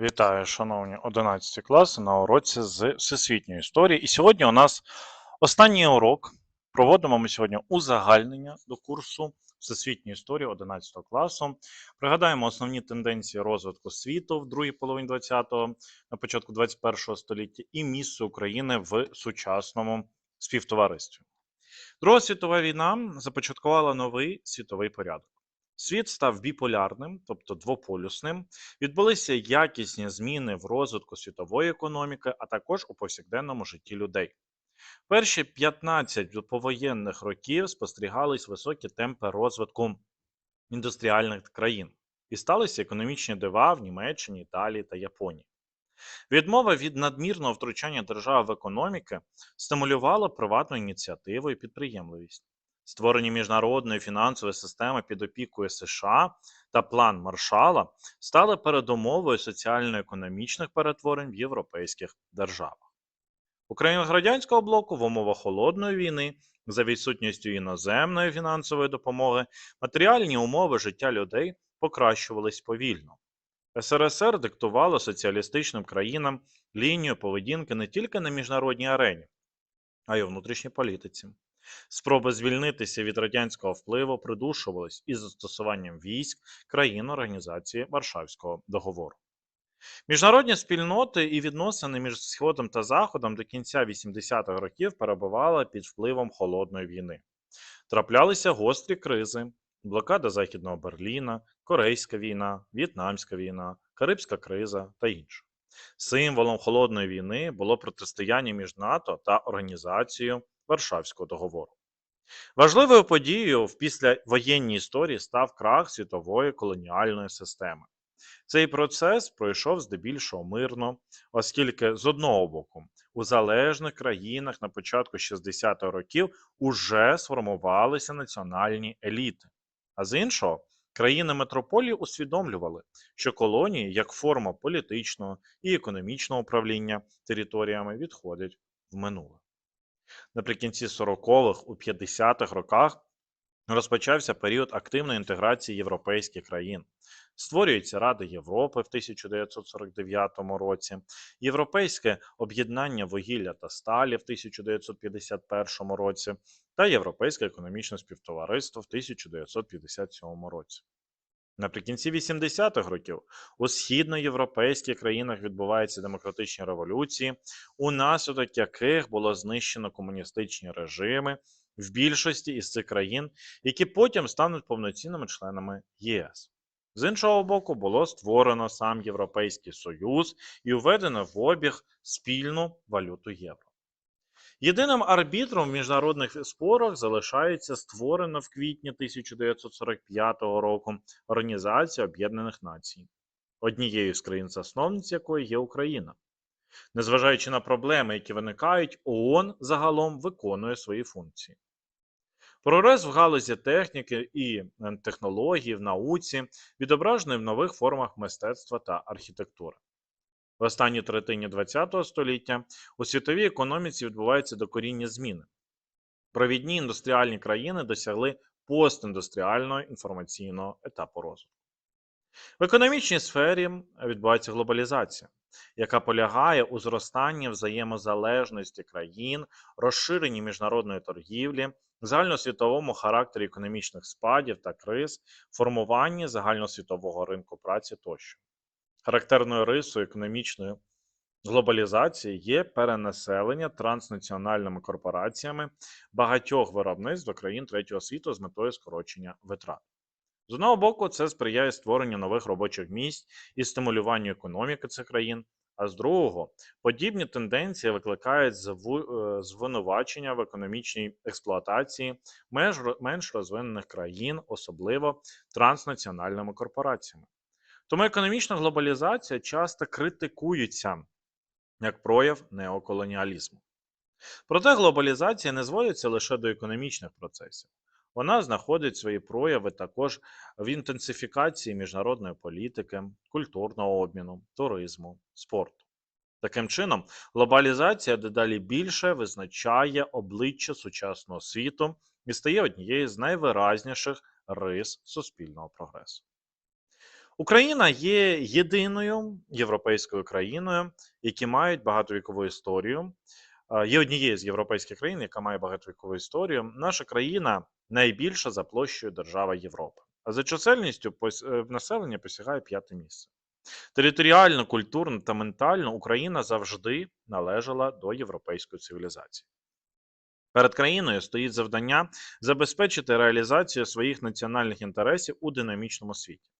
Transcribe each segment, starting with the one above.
Вітаю, шановні 11 класи на уроці з всесвітньої історії. І сьогодні у нас останній урок. Проводимо ми сьогодні узагальнення до курсу всесвітньої історії 11 класу. Пригадаємо основні тенденції розвитку світу в другій половині 20-го, на початку 21-го століття і місце України в сучасному співтоваристві. Друга світова війна започаткувала новий світовий порядок. Світ став біполярним, тобто двополюсним. Відбулися якісні зміни в розвитку світової економіки, а також у повсякденному житті людей. Перші 15 повоєнних років спостерігались високі темпи розвитку індустріальних країн і сталися економічні дива в Німеччині, Італії та Японії. Відмова від надмірного втручання держави в економіки стимулювала приватну ініціативу і підприємливість. Створення міжнародної фінансової системи під опікою США та план Маршала стали передумовою соціально-економічних перетворень в європейських державах. У країнах радянського блоку в умовах холодної війни, за відсутністю іноземної фінансової допомоги, матеріальні умови життя людей покращувались повільно. СРСР диктувало соціалістичним країнам лінію поведінки не тільки на міжнародній арені, а й у внутрішній політиці. Спроби звільнитися від радянського впливу придушувались із застосуванням військ країн організації Варшавського договору. Міжнародні спільноти і відносини між Сходом та Заходом до кінця 80-х років перебували під впливом холодної війни. Траплялися гострі кризи, блокада Західного Берліна, Корейська війна, В'єтнамська війна, Карибська криза та інше. Символом холодної війни було протистояння між НАТО та Організацією Варшавського договору. Важливою подією в післявоєнній історії став крах світової колоніальної системи. Цей процес пройшов здебільшого мирно, оскільки з одного боку у залежних країнах на початку 60-х років уже сформувалися національні еліти, а з іншого країни метрополії усвідомлювали, що колонії як форма політичного і економічного управління територіями відходять в минуле. Наприкінці 40-х, у 50-х роках розпочався період активної інтеграції європейських країн. Створюється Рада Європи в 1949 році, Європейське об'єднання вугілля та сталі в 1951 році та Європейське економічне співтовариство в 1957 році. Наприкінці 80-х років у східноєвропейських країнах відбуваються демократичні революції, унаслідок яких було знищено комуністичні режими в більшості із цих країн, які потім стануть повноцінними членами ЄС. З іншого боку, було створено сам Європейський Союз і введено в обіг спільну валюту євро. Єдиним арбітром в міжнародних спорах залишається створена в квітні 1945 року Організація Об'єднаних Націй, однією з країн-засновниць якої є Україна. Незважаючи на проблеми, які виникають, ООН загалом виконує свої функції. Прогрес в галузі техніки і е, технологій в науці відображений в нових формах мистецтва та архітектури. В останній третині ХХ століття у світовій економіці відбуваються докорінні зміни. Провідні індустріальні країни досягли постіндустріального інформаційного етапу розвитку. В економічній сфері відбувається глобалізація, яка полягає у зростанні взаємозалежності країн, розширенні міжнародної торгівлі, загальносвітовому характері економічних спадів та криз, формуванні загальносвітового ринку праці тощо. Характерною рисою економічної глобалізації є перенаселення транснаціональними корпораціями багатьох виробництв до країн третього світу з метою скорочення витрат. З одного боку, це сприяє створенню нових робочих місць і стимулюванню економіки цих країн, а з другого, подібні тенденції викликають е, звинувачення в економічній експлуатації менш розвинених країн, особливо транснаціональними корпораціями. Тому економічна глобалізація часто критикується як прояв неоколоніалізму. Проте глобалізація не зводиться лише до економічних процесів. Вона знаходить свої прояви також в інтенсифікації міжнародної політики, культурного обміну, туризму, спорту. Таким чином, глобалізація дедалі більше визначає обличчя сучасного світу і стає однією з найвиразніших рис суспільного прогресу. Україна є єдиною європейською країною, які мають багатовікову історію. Є однією з європейських країн, яка має багатовікову історію. Наша країна найбільша за площею держава Європи, а за чисельністю е, населення посягає п'яте місце. Територіально, культурно та ментально Україна завжди належала до європейської цивілізації. Перед країною стоїть завдання забезпечити реалізацію своїх національних інтересів у динамічному світі.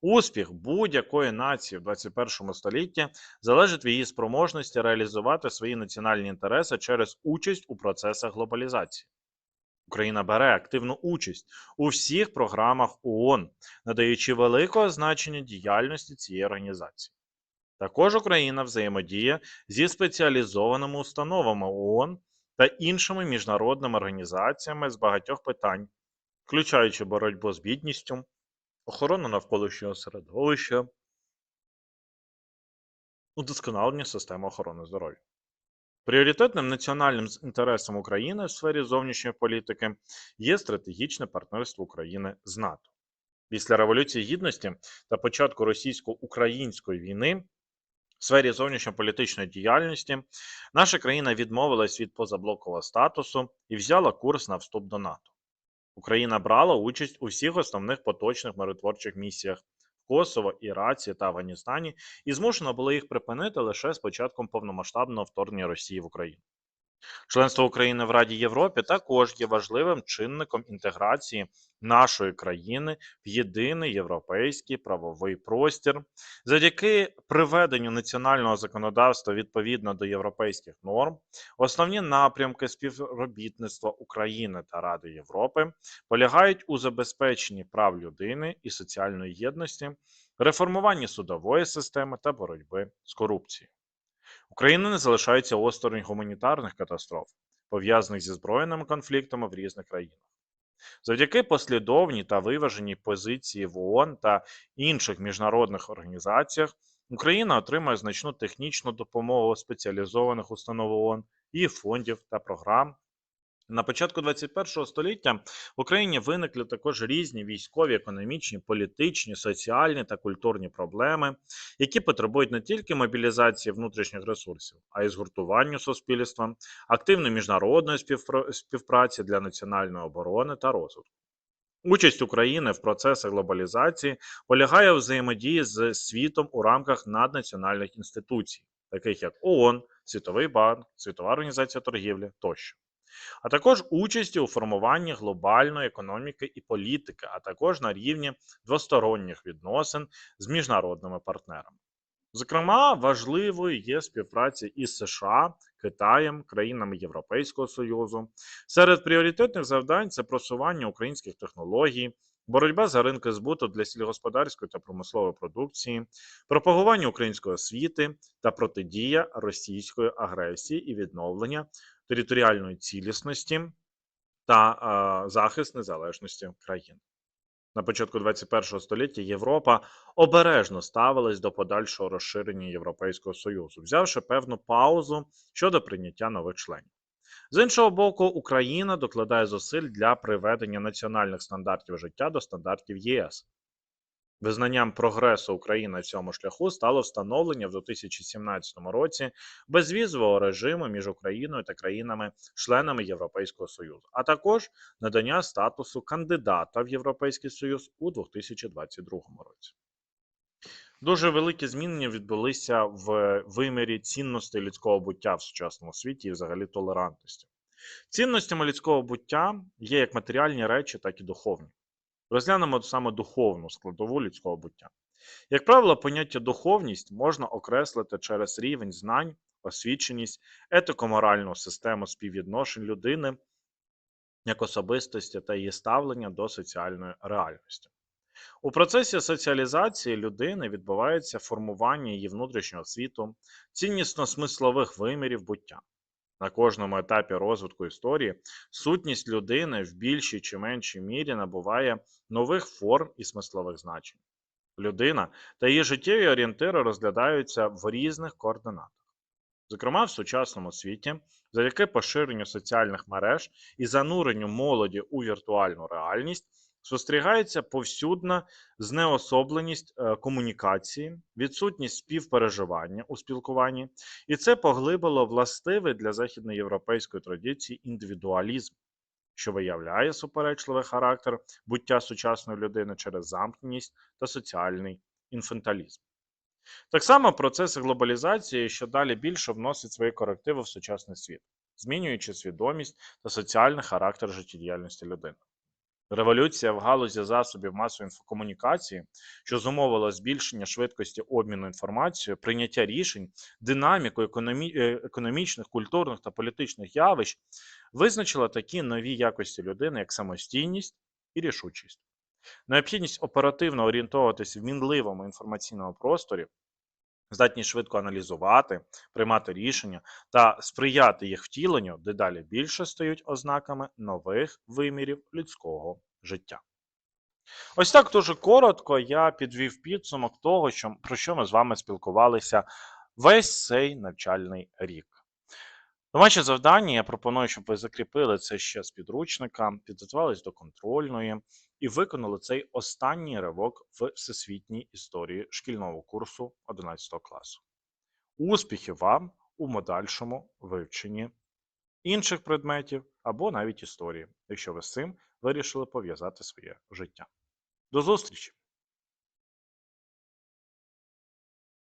Успіх будь-якої нації в 21 столітті залежить від її спроможності реалізувати свої національні інтереси через участь у процесах глобалізації. Україна бере активну участь у всіх програмах ООН, надаючи великого значення діяльності цієї організації. Також Україна взаємодіє зі спеціалізованими установами ООН та іншими міжнародними організаціями з багатьох питань, включаючи боротьбу з бідністю, охорону навколишнього середовища, удосконалення системи охорони здоров'я. Пріоритетним національним інтересом України в сфері зовнішньої політики є стратегічне партнерство України з НАТО. Після Революції Гідності та початку російсько-української війни в сфері зовнішньополітичної діяльності наша країна відмовилась від позаблокового статусу і взяла курс на вступ до НАТО. Україна брала участь у всіх основних поточних миротворчих місіях в Косово, Іраці та Афганістані і змушена була їх припинити лише з початком повномасштабного вторгнення Росії в Україну. Членство України в Раді Європи також є важливим чинником інтеграції нашої країни в єдиний європейський правовий простір. Завдяки приведенню національного законодавства відповідно до європейських норм, основні напрямки співробітництва України та Ради Європи полягають у забезпеченні прав людини і соціальної єдності, реформуванні судової системи та боротьби з корупцією. Україна не залишається осторонь гуманітарних катастроф, пов'язаних зі збройними конфліктами в різних країнах. Завдяки послідовній та виваженій позиції в ООН та інших міжнародних організаціях Україна отримує значну технічну допомогу спеціалізованих установ ООН, і фондів та програм. На початку 21 століття в Україні виникли також різні військові, економічні, політичні, соціальні та культурні проблеми, які потребують не тільки мобілізації внутрішніх ресурсів, а й згуртування суспільства, активної міжнародної співпраці для національної оборони та розвитку. Участь України в процесах глобалізації полягає у взаємодії з світом у рамках наднаціональних інституцій, таких як ООН, Світовий банк, Світова організація торгівлі тощо а також участі у формуванні глобальної економіки і політики, а також на рівні двосторонніх відносин з міжнародними партнерами. Зокрема, важливою є співпраця із США, Китаєм, країнами Європейського Союзу. Серед пріоритетних завдань це просування українських технологій, боротьба за ринки збуту для сільськогосподарської та промислової продукції, пропагування української освіти та протидія російської агресії і відновлення територіальної цілісності та захист незалежності країн. На початку 21 століття Європа обережно ставилась до подальшого розширення Європейського Союзу, взявши певну паузу щодо прийняття нових членів. З іншого боку, Україна докладає зусиль для приведення національних стандартів життя до стандартів ЄС. Визнанням прогресу України на цьому шляху стало встановлення в 2017 році безвізового режиму між Україною та країнами-членами Європейського Союзу, а також надання статусу кандидата в Європейський Союз у 2022 році. Дуже великі змінення відбулися в вимірі цінностей людського буття в сучасному світі і взагалі толерантності. Цінностями людського буття є як матеріальні речі, так і духовні. Розглянемо саме духовну складову людського буття. Як правило, поняття духовність можна окреслити через рівень знань, освіченість, етико-моральну систему співвідношень людини як особистості та її ставлення до соціальної реальності. У процесі соціалізації людини відбувається формування її внутрішнього світу, ціннісно-смислових вимірів буття. На кожному етапі розвитку історії сутність людини в більшій чи меншій мірі набуває нових форм і смислових значень. Людина та її життєві орієнтири розглядаються в різних координатах. Зокрема, в сучасному світі, завдяки поширенню соціальних мереж і зануренню молоді у віртуальну реальність, спостерігається повсюдна знеособленість е, комунікації, відсутність співпереживання у спілкуванні, і це поглибило властивий для західноєвропейської традиції індивідуалізм, що виявляє суперечливий характер буття сучасної людини через замкненість та соціальний інфантилізм. Так само процеси глобалізації що далі більше вносять свої корективи в сучасний світ, змінюючи свідомість та соціальний характер життєдіяльності людини. Революція в галузі засобів масової інфокомунікації, що зумовила збільшення швидкості обміну інформацією, прийняття рішень, динаміку економі... е, економічних, культурних та політичних явищ, визначила такі нові якості людини, як самостійність і рішучість. Необхідність оперативно орієнтовуватися в мінливому інформаційному просторі, здатність швидко аналізувати, приймати рішення та сприяти їх втіленню дедалі більше стають ознаками нових вимірів людського життя. Ось так дуже коротко я підвів підсумок того, що, про що ми з вами спілкувалися весь цей навчальний рік. Домашнє завдання я пропоную, щоб ви закріпили це ще з підручника, підготувались до контрольної і виконали цей останній ривок в всесвітній історії шкільного курсу 11 класу. Успіхів вам у подальшому вивченні інших предметів або навіть історії, якщо ви з цим вирішили пов'язати своє життя. До зустрічі!